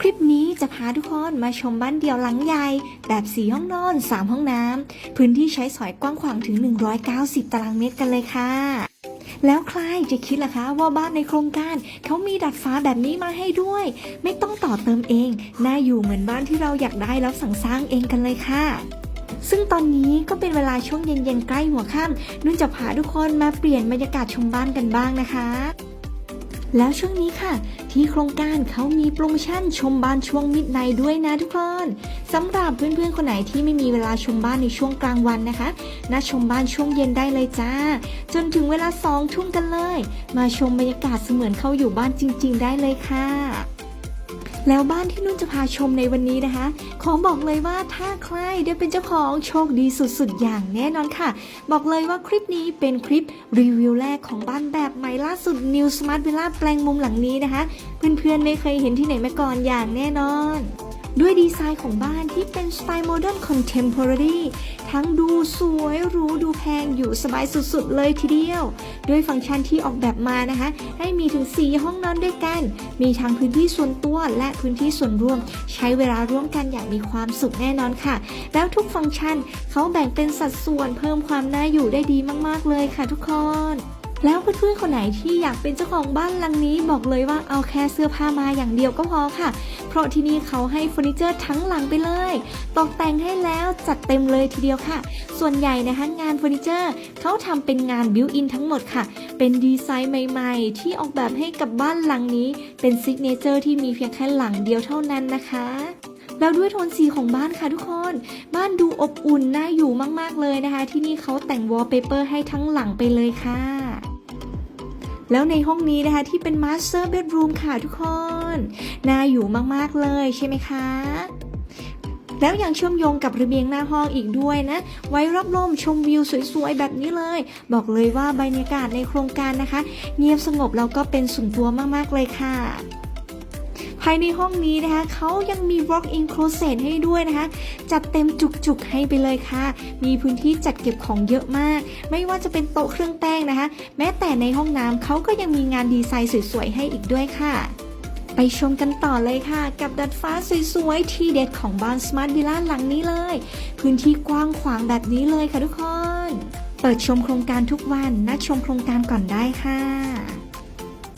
คลิปนี้จะพาทุกคนมาชมบ้านเดี่ยวหลังใหญ่ แบบสีห้องนอน 3 ห้องน้ำ พื้นที่ใช้สอยกว้างขวางถึง 190 ตารางเมตรกันเลยค่ะ แล้วใครจะคิดล่ะคะว่าบ้านในโครงการเขามีดัดฟ้าแบบนี้มาให้ด้วย ไม่ต้องต่อเติมเอง น่าอยู่เหมือนบ้านที่เราอยากได้แล้วสั่งสร้างเองกันเลยค่ะซึ่งตอนนี้ก็เป็นเวลาช่วงเย็นๆใกล้หัวค่ำนุ่นจะพาทุกคนมาเปลี่ยนบรรยากาศชมบ้านกันบ้างนะคะ แล้วช่วงนี้ค่ะ ที่โครงการเขามีโปรโมชั่นชมบ้านช่วงมิดไนด้วยนะทุกคนสำหรับเพื่อนๆคนไหนที่ไม่มีเวลาชมบ้านในช่วงกลางวันนะคะนัดชมบ้านช่วงเย็นได้เลยจ้า จนถึงเวลาสองทุ่มกันเลย มาชมบรรยากาศเสมือนเขาอยู่บ้านจริง ๆ ได้เลยค่ะ แล้วบ้านที่นุ่นจะพาชมในวันนี้นะคะ ขอบอกเลยว่าถ้าใครได้เป็นเจ้าของโชคดีสุดๆ อย่างแน่นอนค่ะ บอกเลยว่าคลิปนี้เป็นคลิปรีวิวแรกของบ้านแบบใหม่ล่าสุด New Smart Villa แปลงมุมหลังนี้นะคะ เพื่อนๆไม่เคยเห็นที่ไหนมาก่อนอย่างแน่นอน ด้วยดีไซน์ของบ้านที่เป็นสไตล์โมเดิร์นคอนเทม o r a r y ทั้งดูสวยหรูดูแพงอยู่สบายสุดๆ เลยทีเดียว ด้วยฟังก์ชันที่ออกแบบมานะคะ ให้มีถึง 4 ห้องนอนด้วยกัน มีทั้งพื้นที่ส่วนตัวและพื้นที่ส่วนรวม ใช้เวลาร่วมกันอย่างมีความสุขแน่นอนค่ะ แล้วทุกฟังก์ชันเขาแบ่งเป็นสัดส่วนเพิ่มความน่าอยู่ได้ดีมากๆเลยค่ะทุกคน แล้วเพื่อนๆคนไหนที่อยากเป็นเจ้าของบ้านหลังนี้บอกเลยว่าเอาแค่เสื้อผ้ามาอย่างเดียวก็พอค่ะ เพราะที่นี่เขาให้เฟอร์นิเจอร์ทั้งหลังไปเลย ตกแต่งให้แล้วจัดเต็มเลยทีเดียวค่ะ ส่วนใหญ่นะคะงานเฟอร์นิเจอร์เขาทำเป็นงานบิวอินทั้งหมดค่ะ เป็นดีไซน์ใหม่ๆ ที่ออกแบบให้กับบ้านหลังนี้ เป็นซิกเนเจอร์ที่มีเพียงแค่หลังเดียวเท่านั้นนะคะ แล้วด้วยโทนสีของบ้านค่ะทุกคน บ้านดูอบอุ่นน่าอยู่มาก ๆ เลยนะคะ ที่นี่เขาแต่งวอลเปเปอร์ให้ทั้งหลังไปเลยค่ะ แล้วในห้องนี้นะคะที่เป็นมาสเตอร์เบดรูมค่ะทุกคน น่าอยู่มากๆเลยใช่ไหมคะแล้วยังเชื่อมโยงกับระเบียงหน้าห้องอีกด้วยนะ ไว้รับลมชมวิวสวยๆ แบบนี้เลย บอกเลยว่าบรรยากาศในโครงการนะคะ เงียบสงบแล้วก็เป็นส่วนตัวมากๆเลยค่ะ ภายในห้องนี้นะคะเขายังมี walk-in closet ให้ด้วยนะคะ จัดเต็มจุกๆให้ไปเลยค่ะ มีพื้นที่จัดเก็บของเยอะมาก ไม่ว่าจะเป็นโต๊ะเครื่องแป้งนะคะ แม้แต่ในห้องน้ำเขาก็ยังมีงานดีไซน์สวยๆให้อีกด้วยค่ะไปชมกันต่อเลยค่ะ กับดัดฟ้าสวยๆ ที่เด็ดของบ้าน Smart Villa หลังนี้เลย พื้นที่กว้างขวางแบบนี้เลยค่ะทุกคน เปิดชมโครงการทุกวันนัดชมโครงการก่อนได้ค่ะ